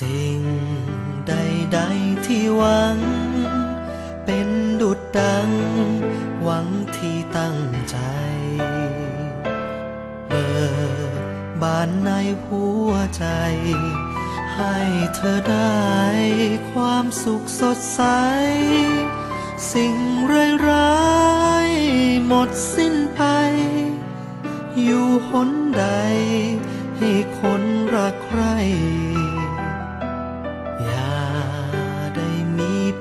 สิ่งใดๆที่หวัง เป็นดุดดัง หวังที่ตั้งใจเปิดบานในหัวใจ ให้เธอได้ความสุขสดใส สิ่งร้ายๆหมดสิ้นไป อยู่หนใด ให้คนรักใคร